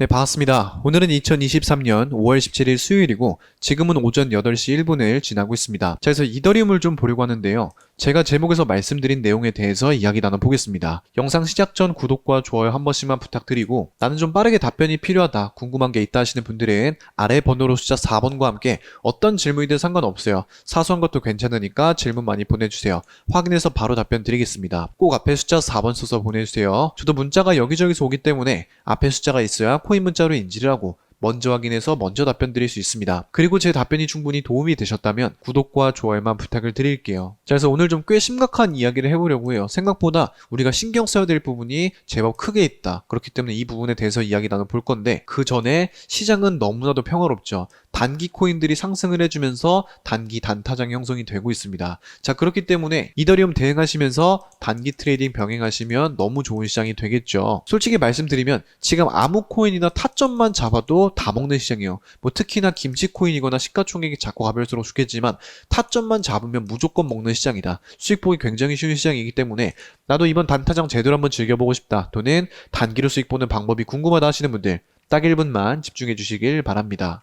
네, 반갑습니다. 오늘은 2023년 5월 17일 수요일이고 지금은 오전 8시 1분을 지나고 있습니다. 자, 그래서 이더리움을 좀 보려고 하는데요. 제가 제목에서 말씀드린 내용에 대해서 이야기 나눠보겠습니다. 영상 시작 전 구독과 좋아요 한 번씩만 부탁드리고 나는 좀 빠르게 답변이 필요하다, 궁금한 게 있다 하시는 분들은 아래 번호로 숫자 4번과 함께 어떤 질문이든 상관없어요. 사소한 것도 괜찮으니까 질문 많이 보내주세요. 확인해서 바로 답변 드리겠습니다. 꼭 앞에 숫자 4번 써서 보내주세요. 저도 문자가 여기저기서 오기 때문에 앞에 숫자가 있어야 코인 문자로 인지를 하고 먼저 확인해서 먼저 답변 드릴 수 있습니다. 그리고 제 답변이 충분히 도움이 되셨다면 구독과 좋아요만 부탁을 드릴게요. 자, 그래서 오늘 좀 꽤 심각한 이야기를 해보려고 해요. 생각보다 우리가 신경 써야 될 부분이 제법 크게 있다. 그렇기 때문에 이 부분에 대해서 이야기 나눠볼 건데 그 전에 시장은 너무나도 평화롭죠. 단기 코인들이 상승을 해주면서 단기 단타장 형성이 되고 있습니다. 자, 그렇기 때문에 이더리움 대응하시면서 단기 트레이딩 병행하시면 너무 좋은 시장이 되겠죠. 솔직히 말씀드리면 지금 아무 코인이나 타점만 잡아도 다 먹는 시장이에요. 뭐 특히나 김치 코인이거나 시가총액이 작고 가벼울수록 좋겠지만 타점만 잡으면 무조건 먹는 시장이다. 수익 보기 굉장히 쉬운 시장이기 때문에 나도 이번 단타장 제대로 한번 즐겨보고 싶다. 또는 단기로 수익 보는 방법이 궁금하다 하시는 분들 딱 1분만 집중해 주시길 바랍니다.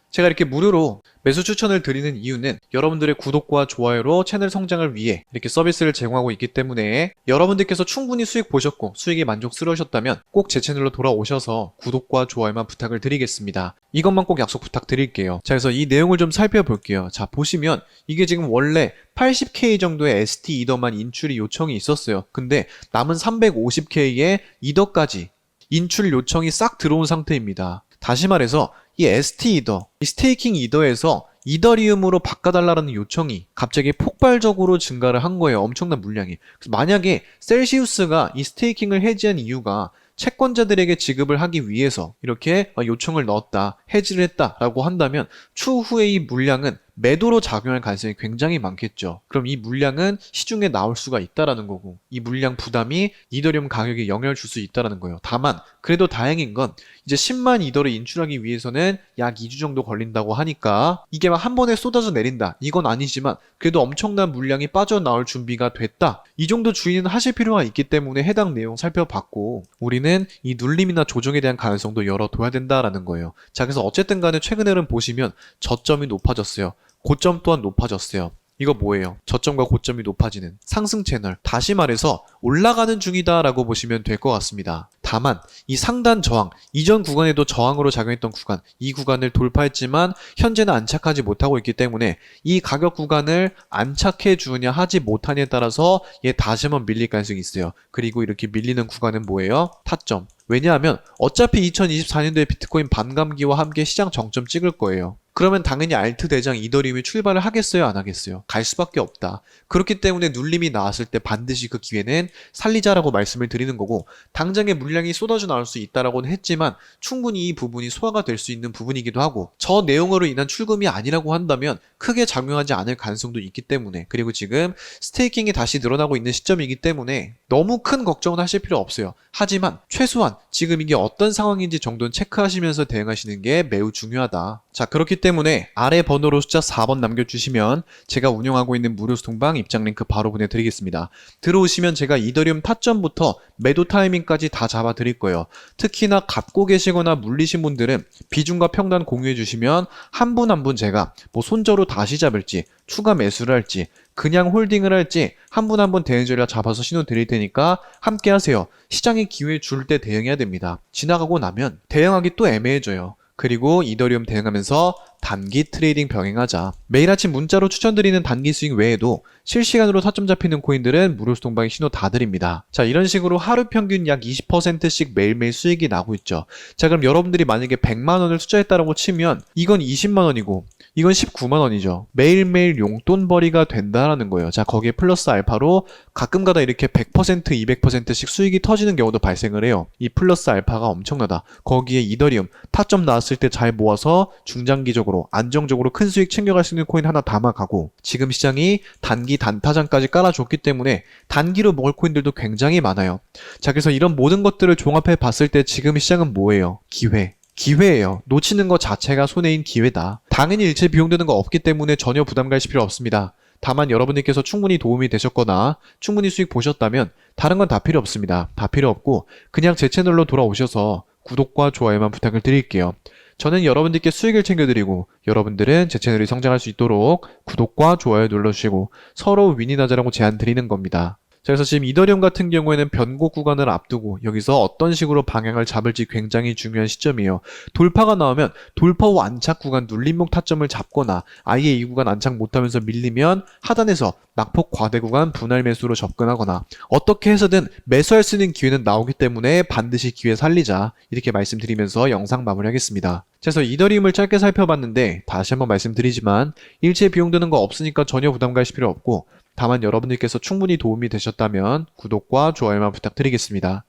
제가 이렇게 무료로 매수 추천을 드리는 이유는 여러분들의 구독과 좋아요로 채널 성장을 위해 이렇게 서비스를 제공하고 있기 때문에 여러분들께서 충분히 수익 보셨고 수익이 만족스러우셨다면 꼭 제 채널로 돌아오셔서 구독과 좋아요만 부탁을 드리겠습니다. 이것만 꼭 약속 부탁드릴게요. 자, 그래서 이 내용을 좀 살펴볼게요. 자, 보시면 이게 지금 원래 80K 정도의 ST 이더만 인출이 요청이 있었어요. 근데 남은 350K의 이더까지 인출 요청이 싹 들어온 상태입니다. 다시 말해서 이 ST 이더, 이 스테이킹 이더에서 이더리움으로 바꿔달라는 요청이 갑자기 폭발적으로 증가를 한 거예요. 엄청난 물량이. 만약에 셀시우스가 이 스테이킹을 해지한 이유가 채권자들에게 지급을 하기 위해서 이렇게 요청을 넣었다, 해지를 했다라고 한다면 추후에 이 물량은 매도로 작용할 가능성이 굉장히 많겠죠. 그럼 이 물량은 시중에 나올 수가 있다라는 거고 이 물량 부담이 이더리움 가격에 영향을 줄 수 있다라는 거예요. 다만 그래도 다행인 건 이제 10만 이더를 인출하기 위해서는 약 2주 정도 걸린다고 하니까 이게 막 한 번에 쏟아져 내린다. 이건 아니지만 그래도 엄청난 물량이 빠져나올 준비가 됐다. 이 정도 주의는 하실 필요가 있기 때문에 해당 내용 살펴봤고 우리는 이 눌림이나 조정에 대한 가능성도 열어둬야 된다라는 거예요. 자 그래서 어쨌든 간에 최근에는 보시면 저점이 높아졌어요. 고점 또한 높아졌어요. 이거 뭐예요? 저점과 고점이 높아지는 상승 채널. 다시 말해서 올라가는 중이다라고 보시면 될 것 같습니다. 다만 이 상단 저항, 이전 구간에도 저항으로 작용했던 구간, 이 구간을 돌파했지만 현재는 안착하지 못하고 있기 때문에 이 가격 구간을 안착해 주느냐 하지 못하냐에 따라서 얘 다시 한번 밀릴 가능성이 있어요. 그리고 이렇게 밀리는 구간은 뭐예요? 타점. 왜냐하면 어차피 2024년도에 비트코인 반감기와 함께 시장 정점 찍을 거예요. 그러면 당연히 알트 대장 이더리움이 출발을 하겠어요, 안 하겠어요? 갈 수밖에 없다. 그렇기 때문에 눌림이 나왔을 때 반드시 그 기회는 살리자라고 말씀을 드리는 거고 당장의 물량이 쏟아져 나올 수 있다라고는 했지만 충분히 이 부분이 소화가 될 수 있는 부분이기도 하고 저 내용으로 인한 출금이 아니라고 한다면 크게 작용하지 않을 가능성도 있기 때문에 그리고 지금 스테이킹이 다시 늘어나고 있는 시점이기 때문에 너무 큰 걱정은 하실 필요 없어요. 하지만 최소한 지금 이게 어떤 상황인지 정도는 체크하시면서 대응하시는 게 매우 중요하다. 자, 그렇기 때문에 아래 번호로 숫자 4번 남겨주시면 제가 운영하고 있는 무료 소통방 입장 링크 바로 보내드리겠습니다. 들어오시면 제가 이더리움 타점부터 매도 타이밍까지 다 잡아 드릴 거예요. 특히나 갖고 계시거나 물리신 분들은 비중과 평단 공유해 주시면 한 분 한분 제가 뭐 손저로 다시 잡을지 추가 매수를 할지 그냥 홀딩을 할지 한 분 한 분 대응 전략 잡아서 신호 드릴 테니까 함께 하세요. 시장의 기회 줄 때 대응해야 됩니다. 지나가고 나면 대응하기 또 애매해져요. 그리고 이더리움 대응하면서 단기 트레이딩 병행하자. 매일 아침 문자로 추천드리는 단기 스윙 외에도 실시간으로 타점 잡히는 코인들은 무료 수동방에 신호 다 드립니다. 자, 이런 식으로 하루 평균 약 20%씩 매일매일 수익이 나고 있죠. 자, 그럼 여러분들이 만약에 100만 원을 투자했다라고 치면 이건 20만 원이고 이건 19만 원이죠. 매일매일 용돈벌이가 된다라는 거예요. 자, 거기에 플러스 알파로 가끔 가다 이렇게 100% 200%씩 수익이 터지는 경우도 발생을 해요. 이 플러스 알파가 엄청나다. 거기에 이더리움 타점 나왔을 때 잘 모아서 중장기적으로 안정적으로 큰 수익 챙겨갈 수 있는 코인 하나 담아가고 지금 시장이 단기 단타장까지 깔아줬기 때문에 단기로 먹을 코인들도 굉장히 많아요. 자, 그래서 이런 모든 것들을 종합해 봤을 때 지금 시장은 뭐예요? 기회. 기회예요. 놓치는 것 자체가 손해인 기회다. 당연히 일체 비용되는 거 없기 때문에 전혀 부담 가실 필요 없습니다. 다만 여러분들께서 충분히 도움이 되셨거나 충분히 수익 보셨다면 다른 건 다 필요 없습니다. 다 필요 없고 그냥 제 채널로 돌아오셔서 구독과 좋아요만 부탁을 드릴게요. 저는 여러분들께 수익을 챙겨드리고 여러분들은 제 채널이 성장할 수 있도록 구독과 좋아요 눌러주시고 서로 윈윈하자라고 제안 드리는 겁니다. 자, 그래서 지금 이더리움 같은 경우에는 변곡 구간을 앞두고 여기서 어떤 식으로 방향을 잡을지 굉장히 중요한 시점이에요. 돌파가 나오면 돌파 후 안착 구간 눌림목 타점을 잡거나 아예 이 구간 안착 못하면서 밀리면 하단에서 낙폭 과대 구간 분할 매수로 접근하거나 어떻게 해서든 매수할 수 있는 기회는 나오기 때문에 반드시 기회 살리자 이렇게 말씀드리면서 영상 마무리하겠습니다. 자, 그래서 이더리움을 짧게 살펴봤는데 다시 한번 말씀드리지만 일체 비용 드는 거 없으니까 전혀 부담 가실 필요 없고 다만 여러분들께서 충분히 도움이 되셨다면 구독과 좋아요만 부탁드리겠습니다.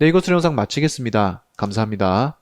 네, 이것으로 영상 마치겠습니다. 감사합니다.